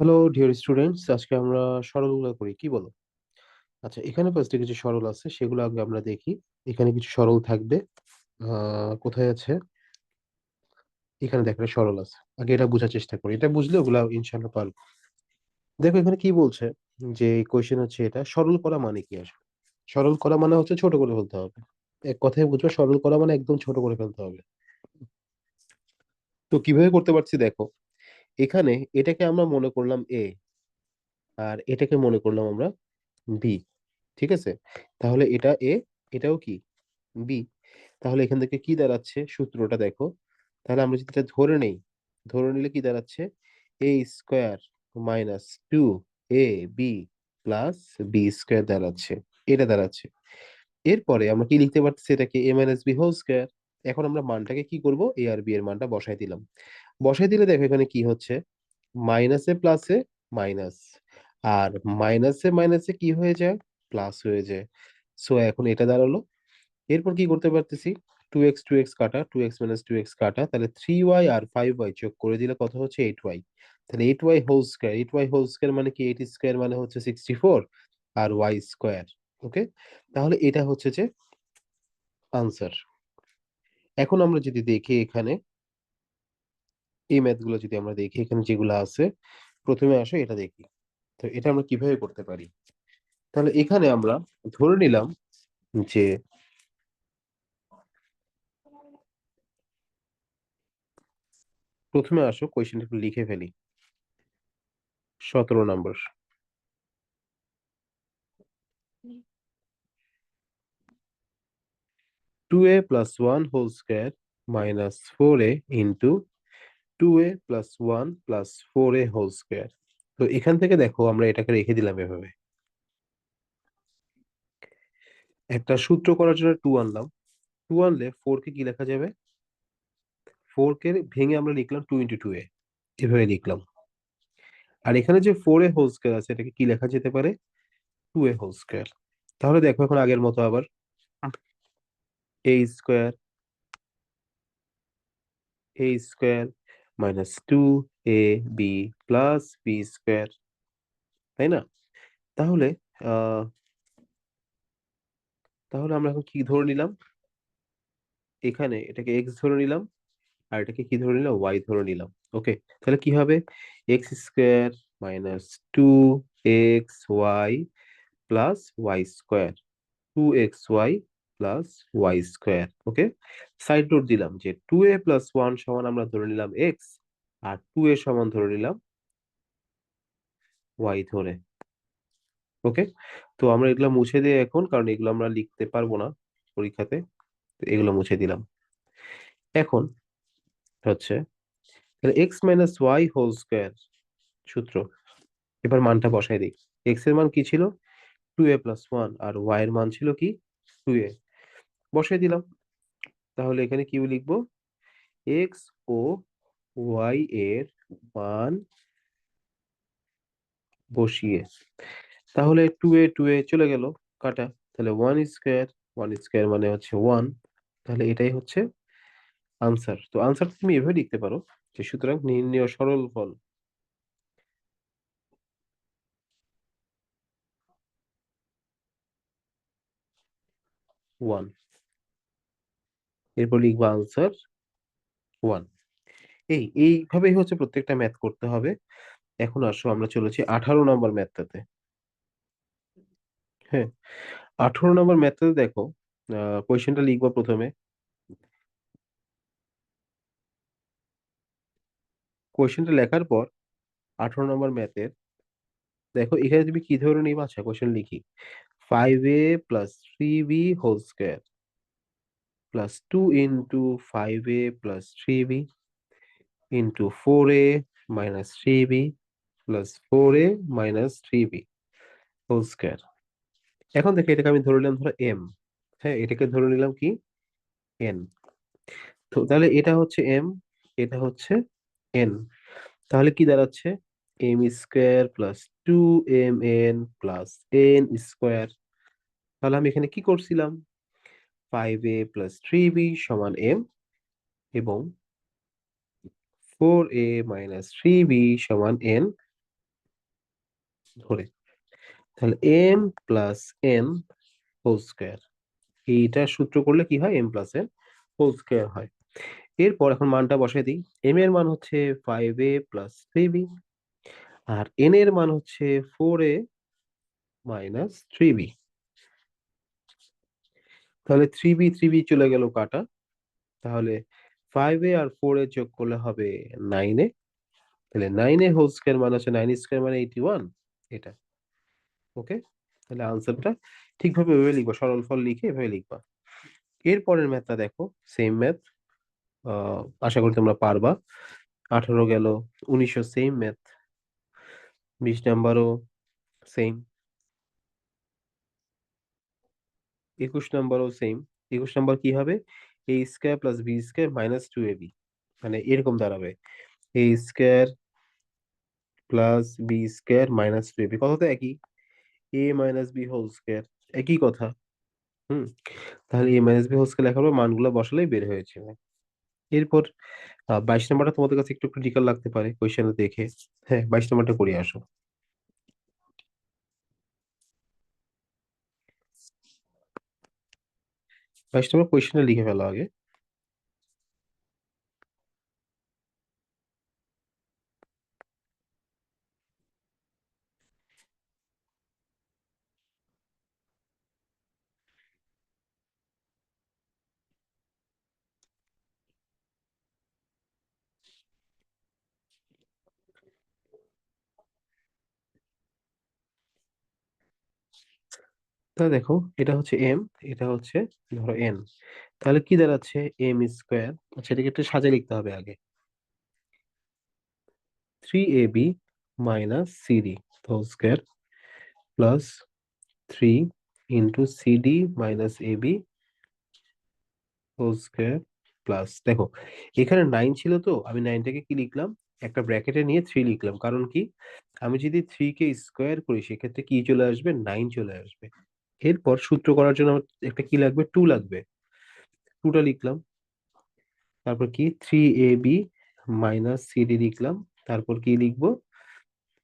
Hello dear students আজকে আমরা সরলগুলো করি, কি বলো? আচ্ছা এখানে ফার্স্টে কিছু সরল আছে, সেগুলো আগে আমরা দেখি। এখানে কিছু সরল থাকবে। কোথায় আছে? এখানে দেখো সরল আছে। আগে এটা বোঝার চেষ্টা করি। এটা বুঝলে ওগুলা ইনশাল্লাহ পারব। দেখো, এখানে কি বলছে? যে কোয়েশ্চেন হচ্ছে এটা, সরল করা মানে কি আসলে? সরল করা মানে হচ্ছে ছোট করে ফেলতে হবে। এক কথায় বুঝবে, সরল করা মানে একদম ছোট করে ফেলতে হবে। তো কীভাবে করতে পারছি, দেখো। এখানে এটাকে আমরা মনে করলাম এ আর এটাকে মনে করলাম আমরা বি ঠিক আছে? তাহলে এটা এ এটাও কি? বি তাহলে এখান থেকে কি দাঁড়াচ্ছে? সূত্রটা দেখো। তাহলে আমরা যদি এটা ধরে নেই, ধরে নিলে কি দাঁড়াচ্ছে? A square minus two a b plus b square দাঁড়াচ্ছে। এটা দাঁড়াচ্ছে। এরপরে আমরা কি লিখতে পারতেছি এটাকে? A minus b whole square এখন আমরা মানটাকে কি করব? এ আর বি এর মানটা বসাই দিলাম। বসাই দিলে দেখো এখানে কি হচ্ছে? মাইনাসে প্লাসে মাইনাস আর মাইনাসে মাইনাসে কি হয়ে যায়? প্লাস হয়ে যায়। সো এখন এটা দাঁড়াল। এরপর কি করতে পারতেছি? টু এক্স টু এক্স কাটা two x minus two x কাটা, তাহলে থ্রি আর ফাইভ ওয়াই যোগ করে দিলে কত হচ্ছে? এইট ওয়াই তাহলে eight y whole square eight y whole square মানে কি? এইট স্কোয়ার মানে হচ্ছে সিক্সটি ফোর আর ওয়াই স্কোয়ার ওকে তাহলে এটা হচ্ছে যে আনসার এখন আমরা যদি দেখি এখানে, এই ম্যাথগুলো যদি আমরা দেখি এখানে যেগুলো আছে, প্রথমে আসো এটা দেখি। তো এটা আমরা কীভাবে করতে পারি? তাহলে এখানে আমরা ধরে নিলাম যে প্রথমে আসো কোয়েশ্চেনটা লিখে ফেলি। সতেরো number. Two a plus one whole square minus four a into two a plus one plus four a whole square তো এখান থেকে দেখো, আমরা এটাকে রেখে দিলাম এভাবে। একটা সূত্র করার জন্য টু আনলাম। টু আনলে ফোর কে কি লেখা যাবে? ফোর কে ভেঙে আমরা লিখলাম টু ইন্টু টু এ এভাবে লিখলাম। আর এখানে যে ফোর এ হোল স্কোয়ার আছে, এটাকে কি লেখা যেতে পারে? টু এ হোল স্কোয়ার তাহলে দেখো এখন আগের মতো আবার a square minus two a b plus b square তাই না? তাহলে তাহলে আমরা এখন কি ধরে নিলাম? এখানে এটাকে এক্স ধরে নিলাম আর এটাকে কি ধরে নিলাম? ওয়াই ধরে নিলাম। ওকে তাহলে কি হবে? X square minus two x y plus y square two x y plus y square okay side note দিলাম যে টু এ প্লাস ওয়ান সমান আমরা ধরে নিলাম এক্স আর টু এ সমান ধরে নিলাম ওয়াই ধরে ওকে তো আমরা এগুলো মুছে দিই এখন, কারণ এগুলো আমরা লিখতে পারব না পরীক্ষাতে, তো এগুলো মুছে দিলাম। এখন হচ্ছে x minus y whole square সূত্র, এবার মানটা বসাই দিই। এক্সের মান কি ছিল? টু এ প্লাস ওয়ান আর ওয়াই এর মান ছিল কি? টু এ বসাই দিলাম। তাহলে এখানে কি লিখব? এক্স ও ওয়াই এর মান বসিয়ে। তাহলে টু এ টু এ চলে গেল, কাটা। তাহলে ওয়ান স্কোয়ার ওয়ান স্কোয়ার মানে হচ্ছে ওয়ান তাহলে এটাই হচ্ছে আনসার তো আনসার তুমি এভাবে লিখতে পারো যে সুতরাং নির্ণয় সরল ফল। ওয়ান এরপর লিখব আনসার ওয়ান এই, এইভাবেই হচ্ছে প্রত্যেকটা ম্যাথ করতে হবে। এখন আসো, আমরা চলেছি আঠারো নম্বর ম্যাথটাতে হ্যাঁ আঠারো নম্বর ম্যাথটাতে দেখো কোয়েশ্চেনটা লিখব প্রথমে। কোয়েশ্চেনটা লেখার পর আঠারো নম্বর ম্যাথের দেখো এখানে তুমি কি ধরে নিবা আচ্ছা কোয়েশ্চেন লিখি। Five a plus three b whole square plus three b into four a minus three b plus four a minus three whole square এখন দেখো, এটাকে আমি ধরে নিলাম, ধরো এম হ্যাঁ এটাকে ধরে নিলাম কি? এন তো তাহলে এটা হচ্ছে এম এটা হচ্ছে এন তাহলে কি দাঁড়াচ্ছে? M square plus two m n plus n square তাহলে আমি এখানে কি করছিলাম? Five a plus three b সমান এম এবং four a minus three b সমান এন ধরে। তাহলে m plus n whole square এইটা সূত্র করলে কি হয়? M plus n whole square হয়। এরপর এখন মানটা বসাই দিই। এম এর মান হচ্ছে five a plus three b R N এর মান হচ্ছে four a minus three b তাহলে থ্রি বি থ্রি বি চলে গেল কাটা। তাহলে ফাইভ এ আর ফোর এ যোগ করলে হবে নাইন এ তাহলে নাইন এ হোল স্কোয়ার মানে হচ্ছে নাইন স্কোয়ার মানে এইটি ওয়ান এটা। ওকে তাহলে আনসারটা ঠিকভাবে এভাবে লিখবা, সরল ফল লিখে এভাবে লিখবা। এরপরের ম্যাথটা দেখো সেম ম্যাথ আশা করি তোমরা পারবা। আঠারো গেল, উনিশশো সেম ম্যাথ বিশ নাম্বারও সেম একুশ নাম্বারও সেম একুশ নাম্বার কি হবে? A square plus b square minus two a b মানে এরকম দাঁড়াবে। A square plus b square minus two a b কথা তো একই। A minus b whole square একই কথা। হুম, তাহলে a minus b whole square লেখার পর মানগুলো বসালেই বের হয়েছে এরপর বাইশ নম্বরটা তোমাদের কাছে একটু ক্রিটিক্যাল লাগতে পারে কোয়েশ্চেনে দেখে। হ্যাঁ বাইশ নম্বরটা করে আসো। বাইশ নম্বর কোয়েশ্চেনে লিখে ফেলো আগে তাহলে দেখো, এটা হচ্ছে এম এটা হচ্ছে ধরো এন তাহলে কি দাঁড়াচ্ছে? এম স্কোয়ার আচ্ছা এটাকে একটু সাজে লিখতে হবে আগে। Three a b minus c d whole square plus three into c d minus a b whole square plus দেখো, এখানে নাইন ছিল তো, আমি নাইনটাকে কি লিখলাম? একটা ব্র্যাকেটে নিয়ে থ্রি লিখলাম। কারণ কি? আমি যদি থ্রি কে স্কোয়ার করি, সেক্ষেত্রে কি চলে আসবে? নাইন চলে আসবে। এরপর সূত্র করার জন্য আমার একটা কি লাগবে? টু লাগবে। টুটা লিখলাম। তারপর কি? Three a b minus c d লিখলাম। তারপর কি লিখব?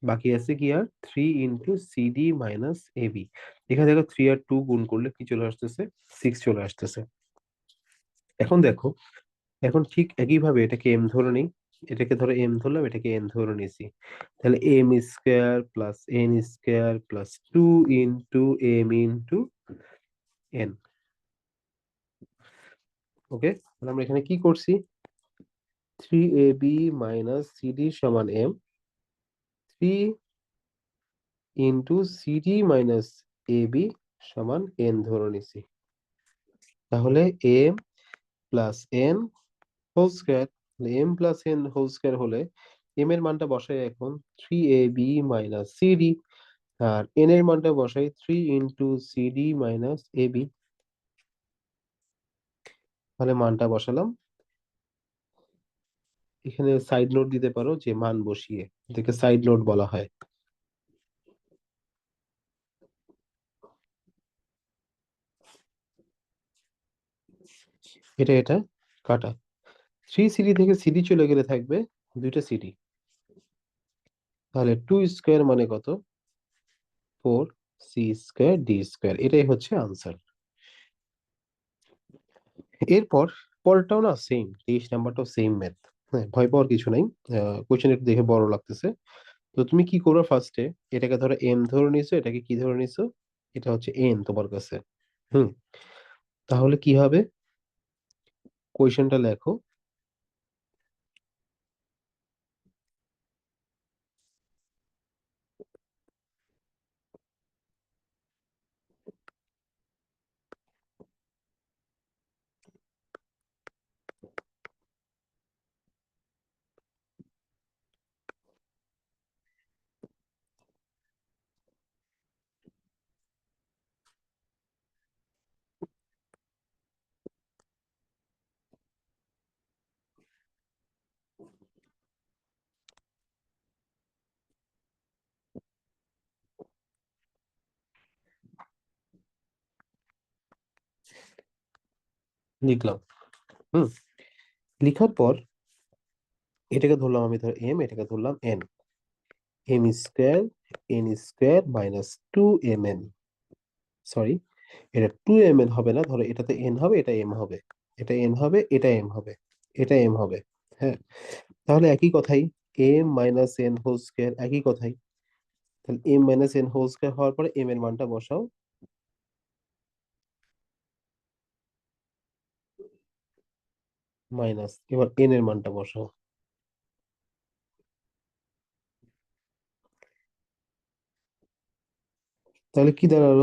বাকি আছে কি আর? Three into c d minus a b এখানে দেখো থ্রি আর টু গুণ করলে কি চলে আসতেছে? সিক্স চলে আসতেছে। এখন দেখো, এখন ঠিক একইভাবে এটাকে এম ধরে নিই। এটাকে ধরো এম ধরলাম, এটাকে এন ধরে নিয়েছি। তাহলে m square plus n square plus two into m into n okay তাহলে আমরা এখানে কি করছি? Three a b minus c d সমান m three into c d minus a b সমান এন ধরে নিছি তাহলে m plus n whole square m plus n whole square হলে এম এর মানটা বসাই এখন three a b minus c d R N এর মানটা বসাই three into c d minus a b তাহলে মানটা বসালাম। এখানে সাইড নোট দিতে পারো যে মান বসিয়ে, এটাকে সাইড নোট বলা হয়। এটা এটা, কাটা। থ্রি সিডি থেকে সিডি চলে গেলে থাকবে দুইটা সিডি তাহলে টু স্কোয়ার মানে কত? Four c square d square এটাই হচ্ছে আনসার এরপর পরেরটাও না সেম তেইশ নাম্বারটাও সেম ম্যাথ হ্যাঁ ভয় পাওয়ার কিছু নাই। কোয়েশ্চেন একটু দেখে বড় লাগতেছে। তো তুমি কি করবে ফার্স্টে এটাকে ধরো এম ধরে নিছো, এটাকে কি ধরে নিছো? এটা হচ্ছে এন তোমার কাছে। হুম, তাহলে কি হবে? কোয়েশ্চেনটা লেখো। লিখলাম। হুম, লিখার পর এটাকে ধরলাম আমি ধর এম এটাকে ধরলাম n m square n square minus two m n sorry এটা টু এম এন হবে না, ধরো এটাতে এন হবে, এটা এম হবে। এটা এন হবে, এটা এম হবে, এটা এম হবে হ্যাঁ। তাহলে একই কথাই m minus n whole square একই কথাই। তাহলে m minus n whole square হওয়ার পরে এম এর মানটা বসাও। মাইনাস, এবার এন এর মানটা বসাও। তাহলে কি দাঁড়াল?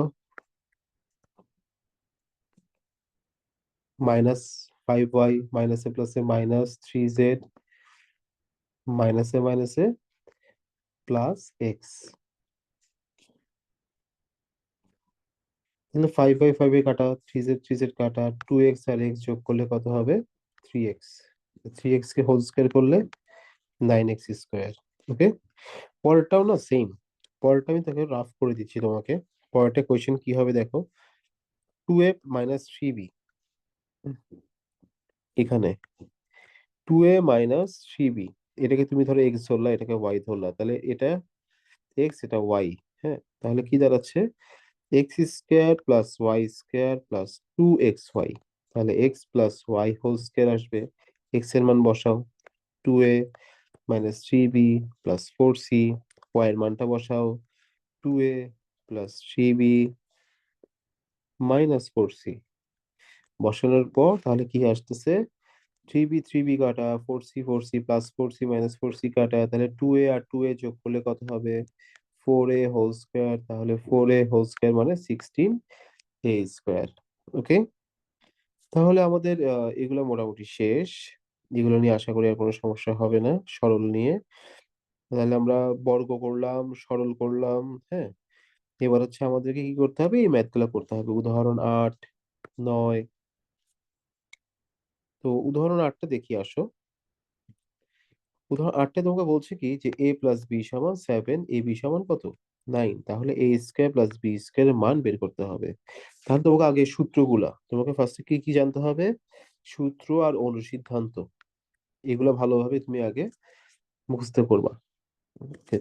মাইনাস ফাইভ ওয়াই মাইনাসে প্লাসে মাইনাস থ্রি জেড মাইনাসে মাইনাসে প্লাস এক্স। তাহলে ফাইভ বাই ফাইভ এ কাটা, থ্রি জেড থ্রি জেড কাটা, টু এক্স আর এক্স যোগ করলে কত হবে? থ্রি এক্স থ্রি এক্স কে হোল স্কোয়ার করলে নাইন এক্স স্কোয়ার ওকে পরেরটাও না সেম পরেরটা আমি তোকে রাফ করে দিচ্ছি তোমাকে। পরেরটা কোয়েশ্চেন কি হবে দেখো? Two a minus three b এখানে two a minus three b এটাকে তুমি ধরো এক্স ধরলা, এটাকে ওয়াই ধরলা, তাহলে এটা এক্স এটা ওয়াই হ্যাঁ? তাহলে কি দাঁড়াচ্ছে? X square plus y square plus two x y তাহলে x plus y whole square আসবে এক্সের মান বসাও two a minus three b plus four c y এর মানটা বসাও two a plus three b minus four c বসানোর পর তাহলে কি আসতেছে? থ্রি বি থ্রি বি কাটা four c four c plus four c minus four c কাটা, তাহলে টু এ আর টু এ যোগ করলে কত হবে? ফোর এ হোল স্কোয়ার তাহলে ফোর এ হোল স্কোয়ার মানে সিক্সটিন এ স্কোয়ার ওকে তাহলে আমাদের এগুলো মোটামুটি শেষ। এগুলো নিয়ে আশা করি আর কোনো সমস্যা হবে না, সরল নিয়ে। তাহলে আমরা বর্গ করলাম, সরল করলাম হ্যাঁ? এবার হচ্ছে আমাদেরকে কি করতে হবে? এই ম্যাথগুলো করতে হবে। উদাহরণ আট, নয়। তো উদাহরণ আটটা দেখি, আসো। উদাহরণ আটটা তোমাকে বলছে কি যে এ প্লাস বি সমান সেভেন এ বি সমান কত? নাইন। তাহলে a square plus b square এর মান বের করতে হবে। তাহলে তোমাকে আগে সূত্রগুলা, তোমাকে ফার্স্টে কি কি জানতে হবে? সূত্র আর অনুসিদ্ধান্ত। এগুলো ভালোভাবে তুমি আগে মুখস্থ করবা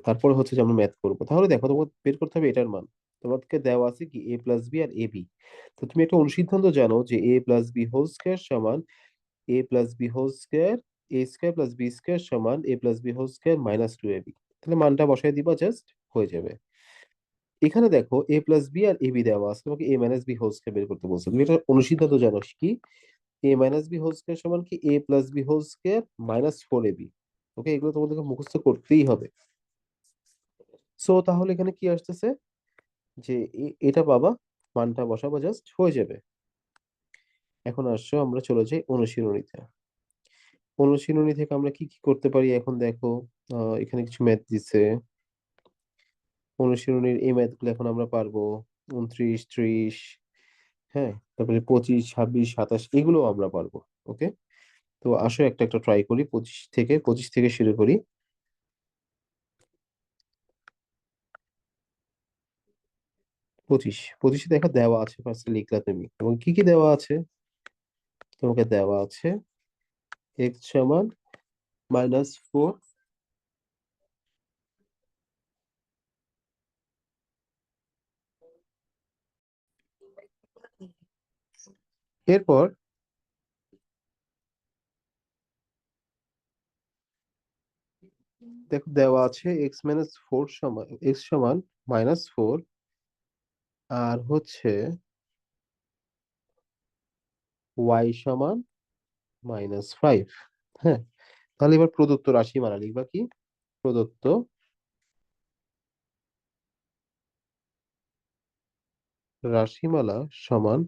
তারপরে হচ্ছে যে আমরা ম্যাথ করব। তাহলে দেখো, তোমাকে বের করতে হবে এটার মান। তোমাকে দেওয়া আছে কি এ প্লাস বি আর এ বি তো তুমি একটা অনুসিদ্ধান্ত জানো যে a plus b whole square সমান a plus b whole square a square plus b square সমান a plus b whole square minus two a b তাহলে মানটা বসাই দিবা জাস্ট হয়ে যাবে। এখানে দেখো এ প্লাস বি আর এ বি দেওয়া আছে। তোমাকে a minus b whole square বের করতে বলছে। তুমি এটা অনুসিদ্ধান্ত জানো কি? A minus b whole square সমান কি? A plus b whole square minus four a b okay এগুলো তোমাদেরকে মুখস্থ করতেই হবে। সো তাহলে এখানে কি আসতেছে? যে এটা পাবা মানটা বসাবো জাস্ট হয়ে যাবে। এখন আসছো আমরা চলে যাই অনুশীলনীতে। অনুশীলনী থেকে আমরা কি কি করতে পারি? এখন দেখো এখানে কিছু ম্যাথ দিছে। অনুশীলনীর এই ম্যাথগুলো এখন আমরা পারব। উনত্রিশ, ত্রিশ হ্যাঁ তারপরে পঁচিশ, ছাব্বিশ, সাতাশ এগুলো আমরা পারব, ওকে? তো আসো, একটা একটা ট্রাই করি, পঁচিশ থেকে পঁচিশ থেকে শুরু করি। পঁচিশ, পঁচিশে দেখো দেওয়া আছে ফার্স্টে লিখলা তুমি। এবং কি কি দেওয়া আছে? তোমাকে দেওয়া আছে এক্স সমান মাইনাস ফোর এরপর দেখো দেওয়া আছে এক্স মাইনাস ফোর সমান এক্স সমান মাইনাস ফোর আর হচ্ছে ওয়াই সমান মাইনাস ফাইভ হ্যাঁ? তাহলে এবার প্রদত্ত রাশিমালা লিখবা কি? প্রদত্ত রাশিমালা সমান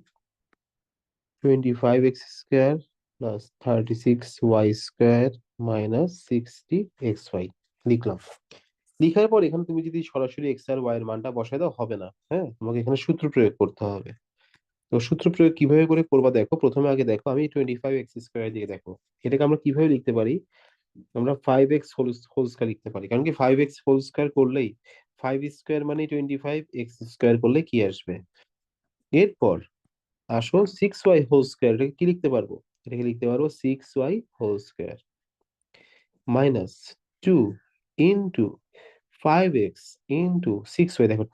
twenty five x square plus thirty six y square minus sixty x y লিখলাম। লিখার পর এখানে তুমি যদি সরাসরি এক্স আর ওয়াই এর মানটা বসায় দাও, হবে না হ্যাঁ? তোমাকে এখানে সূত্র প্রয়োগ করতে হবে। তো সূত্র প্রয়োগ কীভাবে করে করবা দেখো, প্রথমে আগে দেখো, আমি টোয়েন্টি ফাইভ এক্স স্কোয়ার দিকে দেখো। এটাকে আমরা কীভাবে লিখতে পারি? আমরা five x whole whole square লিখতে পারি। কারণ কি ফাইভ এক্স হোল স্কোয়ার করলেই ফাইভ স্কোয়ার মানে টোয়েন্টি ফাইভ এক্স স্কোয়ার করলে কি আসবে? এরপর আসো সিক্স ওয়াই হোল স্কোয়ার এটাকে কি লিখতে পারব? এটাকে লিখতে পারব six y whole square minus two into five x into six y দেখো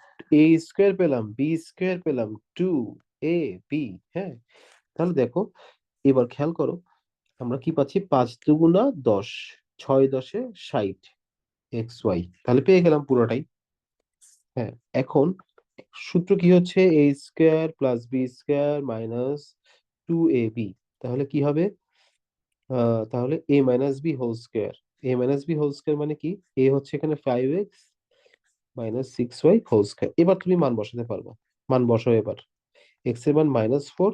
এ স্কোয়ার পেলাম বি স্কোয়ার পেলাম টু এ বি হ্যাঁ? তাহলে দেখো, এবার খেয়াল করো, আমরা কি পাচ্ছি? পাঁচ দুগুণা দশ, ছয় দশে ষাট এক্স ওয়াই তাহলে পেয়ে গেলাম পুরোটাই হ্যাঁ? এখন সূত্র কি হচ্ছে? A square plus b square minus two a b তাহলে কি হবে? তাহলে a minus b whole square a minus b whole square মানে কি? এ হচ্ছে এখানে five x minus six y whole square এবার তুমি মান বসাতে পারবে। মান বসাও এবার। এক্সের মান মাইনাস ফোর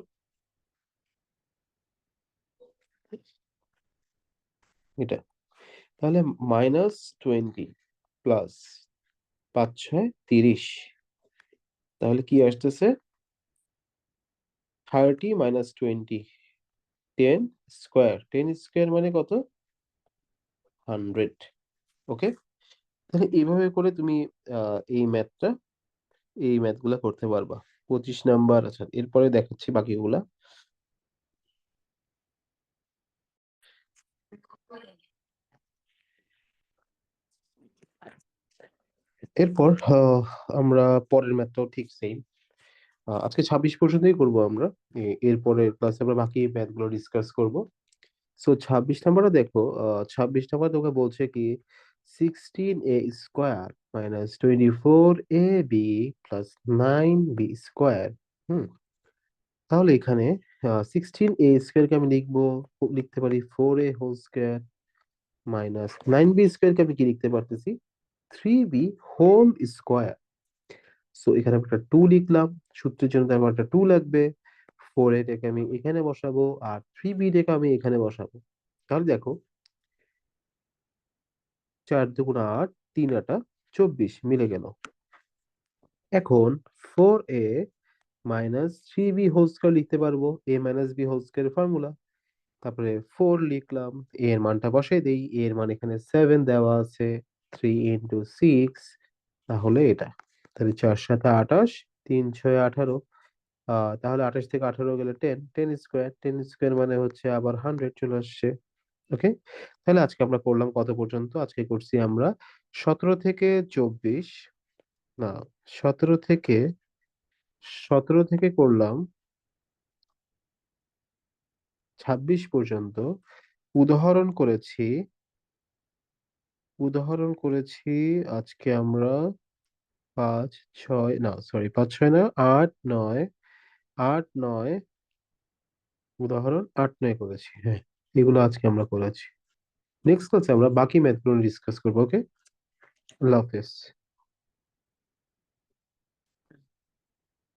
এটা। তাহলে মাইনাস টোয়েন্টি প্লাস পাঁচ ছয় তিরিশ। তাহলে কি আসতেছে? Thirty minus twenty ten square ten square মানে কত? হান্ড্রেড ওকে তাহলে এইভাবে করে তুমি এই ম্যাথটা এই ম্যাথগুলা করতে পারবা। পঁচিশ নাম্বার আচ্ছা এরপরে দেখাচ্ছি বাকিগুলা। এরপর আমরা পরের ম্যাথটাও ঠিক সেম আজকে ছাব্বিশ পর্যন্তই করব আমরা। এরপরে ক্লাসে আমরা বাকি ম্যাথগুলো ডিসকাস করব। সো ছাব্বিশ নাম্বারটা দেখো ছাব্বিশ নাম্বার তোকে বলছে কি sixteen a square minus twenty four a b plus nine b square হুম? তাহলে এখানে সিক্সটিন এ স্কোয়ারকে আমি লিখব, লিখতে পারি four a whole square minus nine b স্কোয়ারকে আমি কি লিখতে পারতেছি? Three b whole square. So এখানে একটা টু লিখলাম, সূত্রের জন্য আমার একটা টু লাগবে। ফোর এটাকে আমি এখানে বসাবো আর থ্রি বি টাকে আমি এখানে বসাবো। তাহলে দেখো, চার দুগুণ আট, তিন আটা চব্বিশ মিলে গেল। এখন four a minus three b লিখতে পারব। A minus b whole square formula তারপরে ফোর লিখলাম এর মানটা বসাই দেই। এর মান এখানে সেভেন দেওয়া আছে। থ্রি ইন্টু সিক্স তাহলে এটা। তাহলে চার সাথে আঠাশ, তিন ছয় আঠারো। তাহলে আঠাশ থেকে আঠারো গেলে ten ten square ten square মানে হচ্ছে আবার হান্ড্রেড চলে আসছে। ওকে তাহলে আজকে আমরা করলাম কত পর্যন্ত? আজকে করছি আমরা সতেরো থেকে চব্বিশ। না, সতেরো থেকে সতেরো থেকে করলাম ছাব্বিশ পর্যন্ত। উদাহরণ করেছি উদাহরণ করেছি আজকে আমরা পাঁচ, ছয়, না সরি পাঁচ, ছয় না, আট, নয় আট, নয়, উদাহরণ আট, নয় করেছি হ্যাঁ এগুলো আজকে আমরা করেছি। নেক্সট ক্লাসে আমরা বাকি ম্যাথগুলো ডিসকাস করব ওকে আল্লাহ হাফেজ।